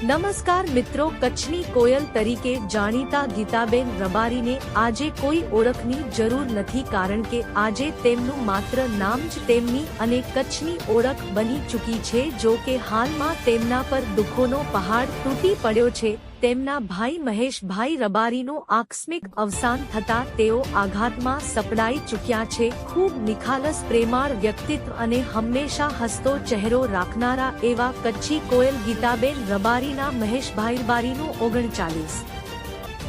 નમસ્કાર મિત્રો, કચ્છની કોયલ તરીકે જાણીતા ગીતાબેન રબારીને આજે કોઈ ઓળખની જરૂર નથી કારણ કે આજે તેમનું માત્ર નામ જ તેમની અને કચ્છની ઓળખ બની ચૂકી છે જો કે હાલમાં તેમના પર દુઃખોનો પહાડ તૂટી પડ્યો છે. તેમના ભાઈ મહેશભાઈ રબારીનું આકસ્મિક અવસાન થતા તેઓ આઘાતમાં સપડાઈ ચૂક્યા છે. ખૂબ નિખાલસ પ્રેમાળ વ્યક્તિત્વ અને હંમેશા હસતો ચહેરો રાખનારા એવા કચ્છી કોયલ ગીતાબેન રબારીના મહેશભાઈ રબારીનું ઓગણચાલીસ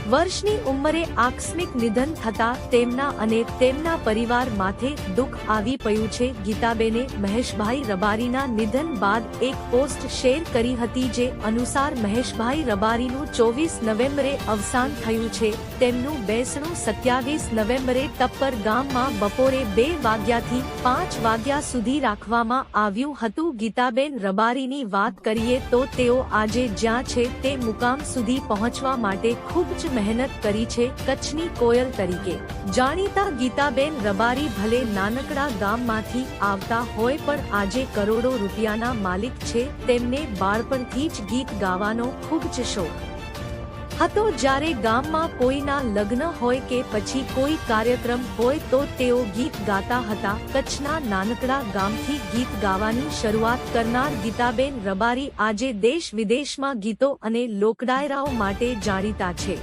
વર્ષની ઉંમરે આકસ્મિક નિધન થતા તેમના અને તેમના પરિવાર માથે દુઃખ આવી પડ્યું છે. ગીતાબેને મહેશભાઈ રબારીના નિધન બાદ એક પોસ્ટ શેર કરી હતી જે અનુસાર મહેશભાઈ રબારીનું ચોવીસ નવેમ્બરે અવસાન થયું છે. તેમનું બેસણું સત્યાવીસ નવેમ્બરે ટપ્પર ગામમાં બપોરે બે વાગ્યાથી પાંચ વાગ્યા સુધી રાખવામાં આવ્યું હતું. ગીતાબેન રબારીની વાત કરીએ તો તેઓ આજે જ્યાં છે તે મુકામ સુધી પહોંચવા માટે ખૂબ જ મહેનત કરી છે કચ્છની કોયલ તરીકે. જાણીતા ગીતાબેન રબારી ભલે નાનકડા ગામમાંથી આવતા હોય પણ આજે કરોડો રૂપિયાના માલિક છે, તેમને બાળપણથી જ ગીત ગાવાનો ખૂબ જ શોખ. હતો જ્યારે ગામમાં કોઈના લગ્ન હોય કે પછી કોઈ કાર્યક્રમ હોય તો તેઓ ગીત ગાતા હતા. કચ્છના નાનકડા ગામથી ગીત ગાવાની શરૂઆત કરનાર ગીતાબેન રબારી આજે દેશ વિદેશમાં ગીતો અને લોકડાયરાઓ માટે જાણીતા છે.